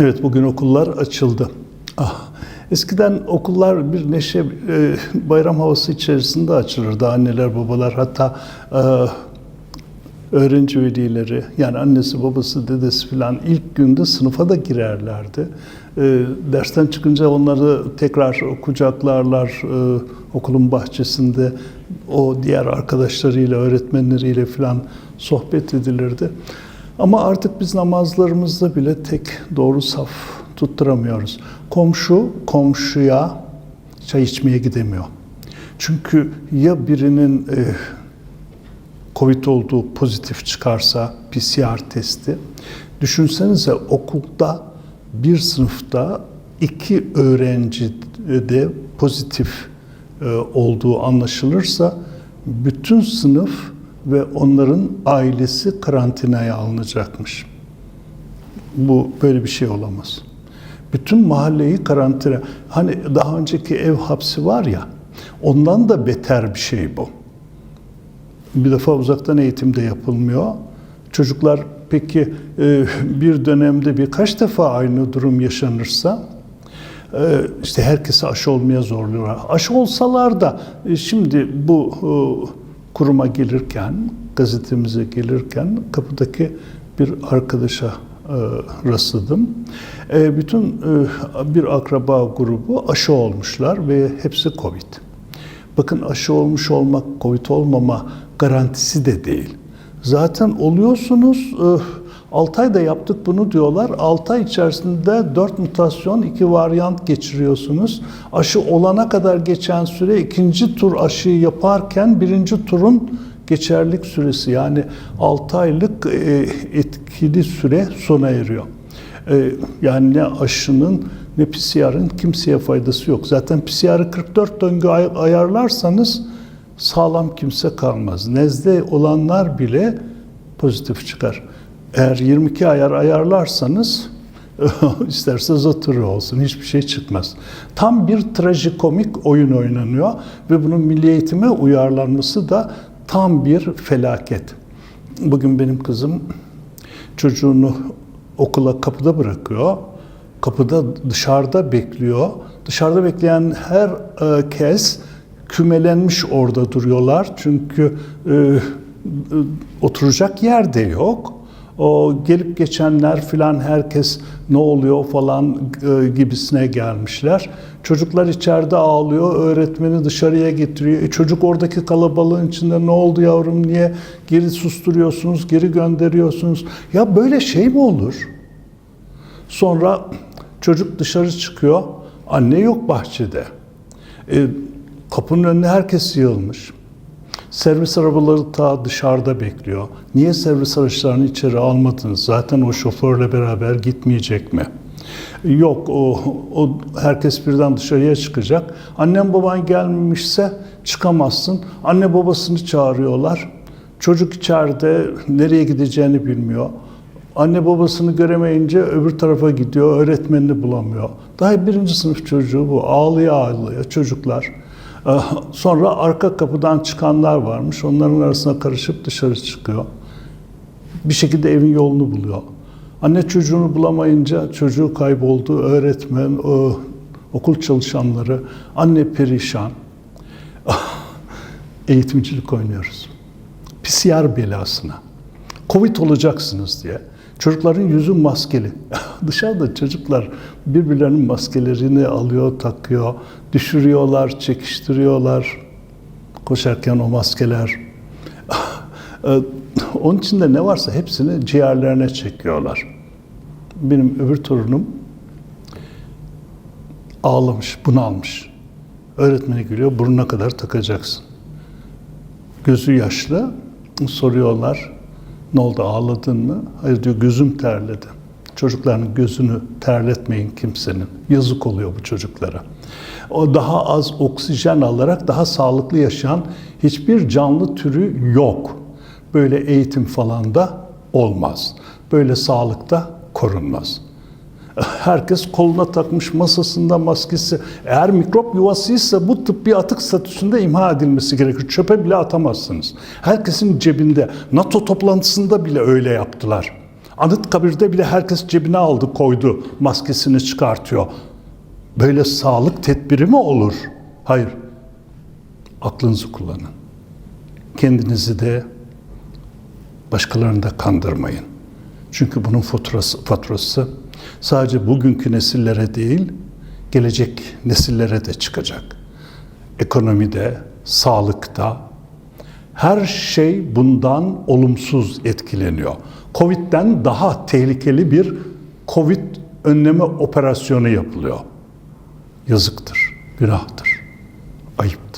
Evet bugün okullar açıldı. Ah, eskiden okullar bir neşe, e, bayram havası içerisinde açılırdı. Anneler, babalar hatta e, öğrenci velileri yani annesi, babası, dedesi filan ilk günde sınıfa da girerlerdi. E, dersten çıkınca onları tekrar kucaklarlar e, okulun bahçesinde o diğer arkadaşlarıyla, öğretmenleriyle filan sohbet edilirdi. Ama artık biz namazlarımızda bile tek doğru saf tutturamıyoruz. Komşu komşuya çay içmeye gidemiyor. Çünkü ya birinin e, Covid olduğu pozitif çıkarsa PCR testi, düşünsenize okulda bir sınıfta iki öğrenci de pozitif e, olduğu anlaşılırsa bütün sınıf ve onların ailesi karantinaya alınacakmış. Bu böyle bir şey olamaz. Bütün mahalleyi karantina. Hani daha önceki ev hapsi var ya, ondan da beter bir şey bu. Bir defa uzaktan eğitimde yapılmıyor. Çocuklar peki e, bir dönemde birkaç defa aynı durum yaşanırsa e, işte herkesi aşı olmaya zorluyorlar. Aşı olsalar da e, şimdi bu kuruma gelirken, gazetemize gelirken kapıdaki bir arkadaşa rastladım. Bütün bir akraba grubu aşı olmuşlar ve hepsi Covid. Bakın aşı olmuş olmak, Covid olmama garantisi de değil. Zaten oluyorsunuz, 6 ayda yaptık bunu diyorlar. 6 ay içerisinde 4 mutasyon, 2 varyant geçiriyorsunuz. Aşı olana kadar geçen süre ikinci tur aşıyı yaparken birinci turun geçerlik süresi yani 6 aylık etkili süre sona eriyor. Yani ne aşının ne PCR'ın kimseye faydası yok. Zaten PCR'ı 44 döngü ayarlarsanız sağlam kimse kalmaz. Nezle olanlar bile pozitif çıkar. Eğer 22 ayar ayarlarsanız isterse zatürre olsun hiçbir şey çıkmaz. Tam bir trajikomik oyun oynanıyor ve bunun milli eğitime uyarlanması da tam bir felaket. Bugün benim kızım çocuğunu okula kapıda bırakıyor. Kapıda dışarıda bekliyor. Dışarıda bekleyen her kez kümelenmiş orada duruyorlar. Çünkü e, e, oturacak yer de yok. O gelip geçenler filan herkes ne oluyor falan e, gibisine gelmişler. Çocuklar içeride ağlıyor, öğretmeni dışarıya getiriyor. E, çocuk oradaki kalabalığın içinde ne oldu yavrum niye geri susturuyorsunuz, geri gönderiyorsunuz? Ya böyle şey mi olur? Sonra çocuk dışarı çıkıyor, anne yok bahçede. E, Kapının önüne herkes yığılmış. Servis arabaları ta dışarıda bekliyor. Niye servis araçlarını içeri almadınız? Zaten o şoförle beraber gitmeyecek mi? Yok, o, o herkes birden dışarıya çıkacak. Annem baban gelmemişse çıkamazsın. Anne babasını çağırıyorlar. Çocuk içeride nereye gideceğini bilmiyor. Anne babasını göremeyince öbür tarafa gidiyor, öğretmenini bulamıyor. Daha birinci sınıf çocuğu bu. Ağlıyor ağlıyor çocuklar. Sonra arka kapıdan çıkanlar varmış. Onların arasına karışıp dışarı çıkıyor. Bir şekilde evin yolunu buluyor. Anne çocuğunu bulamayınca çocuğu kayboldu. Öğretmen, o, okul çalışanları, anne perişan. Eğitimcilik oynuyoruz. PCR belasına. Covid olacaksınız diye. Çocukların yüzü maskeli. Dışarıda çocuklar birbirlerinin maskelerini alıyor, takıyor, düşürüyorlar, çekiştiriyorlar. Koşarken o maskeler. Onun içinde ne varsa hepsini ciğerlerine çekiyorlar. Benim öbür torunum ağlamış, bunalmış. Öğretmeni gülüyor, burnuna kadar takacaksın. Gözü yaşlı, soruyorlar, ne oldu ağladın mı? Hayır diyor gözüm terledi. Çocukların gözünü terletmeyin kimsenin. Yazık oluyor bu çocuklara. O daha az oksijen alarak daha sağlıklı yaşayan hiçbir canlı türü yok. Böyle eğitim falan da olmaz. Böyle sağlıkta korunmaz. Herkes koluna takmış masasında maskesi. Eğer mikrop yuvasıysa bu tıbbi atık statüsünde imha edilmesi gerekir. Çöpe bile atamazsınız. Herkesin cebinde. NATO toplantısında bile öyle yaptılar. Anıtkabir'de bile herkes cebine aldı koydu maskesini çıkartıyor. Böyle sağlık tedbiri mi olur? Hayır. Aklınızı kullanın. Kendinizi de başkalarını da kandırmayın. Çünkü bunun faturası, faturası sadece bugünkü nesillere değil, gelecek nesillere de çıkacak. Ekonomide, sağlıkta, her şey bundan olumsuz etkileniyor. Covid'den daha tehlikeli bir Covid önleme operasyonu yapılıyor. Yazıktır, günahtır, ayıptır.